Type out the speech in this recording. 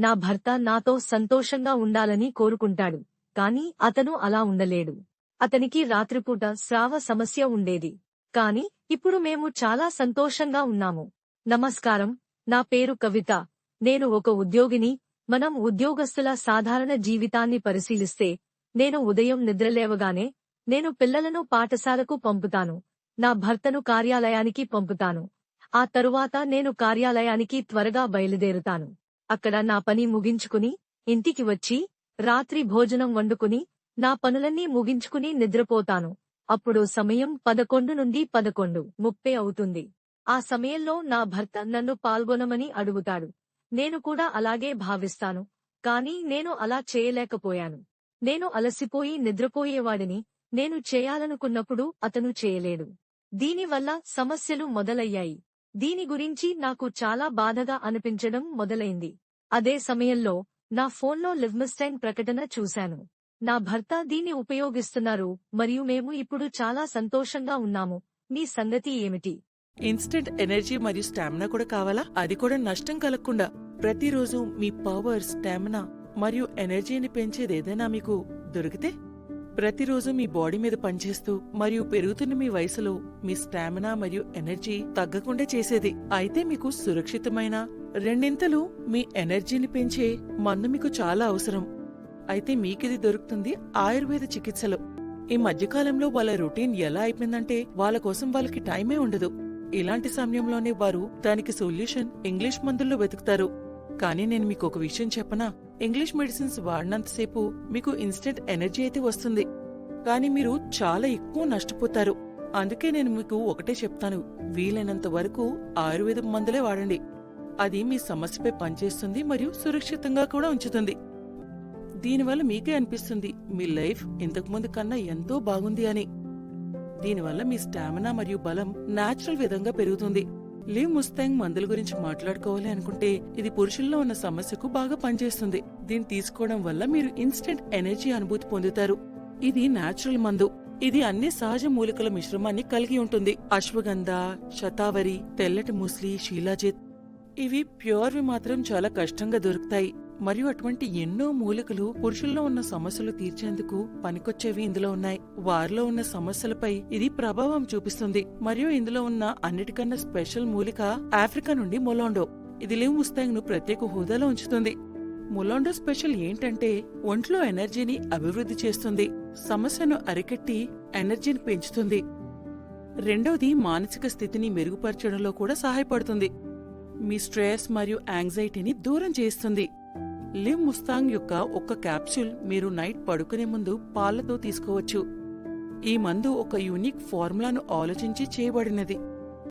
నా భర్త నాతో సంతోషంగా ఉండాలని కోరుకుంటాడు కాని అతను అలా ఉండలేడు. అతనికి రాత్రిపూట స్రావ సమస్య ఉండేది. కాని ఇప్పుడు మేము చాలా సంతోషంగా ఉన్నాము. నమస్కారం. నా పేరు కవిత. నేను ఒక ఉద్యోగిని. మనం ఉద్యోగస్తుల సాధారణ జీవితాన్ని పరిశీలిస్తే నేను ఉదయం నిద్రలేవగానే నేను పిల్లలను పాఠశాలకు పంపుతాను. నా భర్తను కార్యాలయానికి పంపుతాను. ఆ తరువాత నేను కార్యాలయానికి త్వరగా బయలుదేరుతాను. అక్కడ నా పని ముగించుకుని ఇంటికి వచ్చి రాత్రి భోజనం వండుకుని నా పనులన్నీ ముగించుకుని నిద్రపోతాను. అప్పుడు సమయం పదకొండు నుండి పదకొండు ముప్పై అవుతుంది. ఆ సమయంలో నా భర్త నన్ను పాల్గొనమని అడుగుతాడు. నేను కూడా అలాగే భావిస్తాను. కాని నేను అలా చేయలేకపోయాను. నేను అలసిపోయి నిద్రపోయేవాడిని. నేను చేయాలనుకున్నప్పుడు అతను చేయలేడు. దీనివల్ల సమస్యలు మొదలయ్యాయి. దీని గురించి నాకు చాలా బాధగా అనిపించడం మొదలైంది. అదే సమయంలో నా ఫోన్లో లివ్మిస్టైన్ ప్రకటన చూశాను. నా భర్త దీన్ని ఉపయోగిస్తున్నారు మరియు మేము ఇప్పుడు చాలా సంతోషంగా ఉన్నాము. మీ సంగతి ఏమిటి? ఇన్స్టెంట్ ఎనర్జీ మరియు స్టామినా కూడా కావాలా? అది కూడా నష్టం కలగకుండా. ప్రతిరోజు మీ పవర్ స్టామినా మరియు ఎనర్జీని పెంచేది ఏదైనా మీకు దొరికితే ప్రతిరోజు మీ బాడీ మీద పనిచేస్తూ మరియు పెరుగుతున్న మీ వయసులో మీ స్టామినా మరియు ఎనర్జీ తగ్గకుండా చేసేది. అయితే మీకు సురక్షితమైన రెండింతలు మీ ఎనర్జీని పెంచే మందు మీకు చాలా అవసరం. అయితే మీకిది దొరుకుతుంది ఆయుర్వేద చికిత్సలో. ఈ మధ్యకాలంలో వాళ్ళ రొటీన్ ఎలా అయిపోయిందంటే వాళ్ళ కోసం వాళ్ళకి టైమే ఉండదు. ఇలాంటి సమయంలోనే వారు దానికి సొల్యూషన్ ఇంగ్లీష్ మందుల్లో వెతుకుతారు. కానీ నేను మీకు ఒక విషయం చెప్పనా? ఇంగ్లీష్ మెడిసిన్స్ వాడినంతసేపు మీకు ఇన్స్టెంట్ ఎనర్జీ అయితే వస్తుంది. కానీ మీరు చాలా ఎక్కువ నష్టపోతారు. అందుకే నేను మీకు ఒకటే చెప్తాను. వీలైనంత వరకు ఆయుర్వేద మందులే వాడండి. అది మీ సమస్యపై పనిచేస్తుంది మరియు సురక్షితంగా కూడా ఉంచుతుంది. దీనివల్ల మీకే అనిపిస్తుంది మీ లైఫ్ ఇంతకుముందు కన్నా ఎంతో బాగుంది అని. దీనివల్ల మీ స్టామినా మరియు బలం నాచురల్ విధంగా పెరుగుతుంది. లీవ్ ముస్తాంగ్ మందుల గురించి మాట్లాడుకోవాలి అనుకుంటే ఇది పురుషుల్లో ఉన్న సమస్యకు బాగా పనిచేస్తుంది. దీన్ని తీసుకోవడం వల్ల మీరు ఇన్స్టెంట్ ఎనర్జీ అనుభూతి పొందుతారు. ఇది నాచురల్ మందు. ఇది అన్ని సహజ మూలికల మిశ్రమాన్ని కలిగి ఉంటుంది. అశ్వగంధ శతావరి తెల్లటి ముస్లి శీలాజిత్ ఇవి ప్యూర్వి మాత్రం చాలా కష్టంగా దొరుకుతాయి. మరియు అటువంటి ఎన్నో మూలికలు పురుషుల్లో ఉన్న సమస్యలు తీర్చేందుకు పనికొచ్చేవి ఇందులో ఉన్నాయి. వారిలో ఉన్న సమస్యలపై ఇది ప్రభావం చూపిస్తుంది. మరియు ఇందులో ఉన్న అన్నిటికన్నా స్పెషల్ మూలిక ఆఫ్రికా నుండి మొలాండో. ఇది లివ్ ముస్తాంగ్ను ప్రత్యేక హోదాలో ఉంచుతుంది. మొలాండో స్పెషల్ ఏంటంటే ఒంట్లో ఎనర్జీని అభివృద్ధి చేస్తుంది. సమస్యను అరికట్టి ఎనర్జీని పెంచుతుంది. రెండవది మానసిక స్థితిని మెరుగుపరచడంలో కూడా సహాయపడుతుంది. మీ స్ట్రెస్ మరియు యాంగ్జైటీని దూరం చేస్తుంది. లివ్ ముస్తాంగ్ యొక్క ఒక క్యాప్సూల్ మీరు నైట్ పడుకునే ముందు పాలతో తీసుకోవచ్చు. ఈ మందు ఒక యూనిక్ ఫార్ములాను ఆలోచించి చేయబడినది.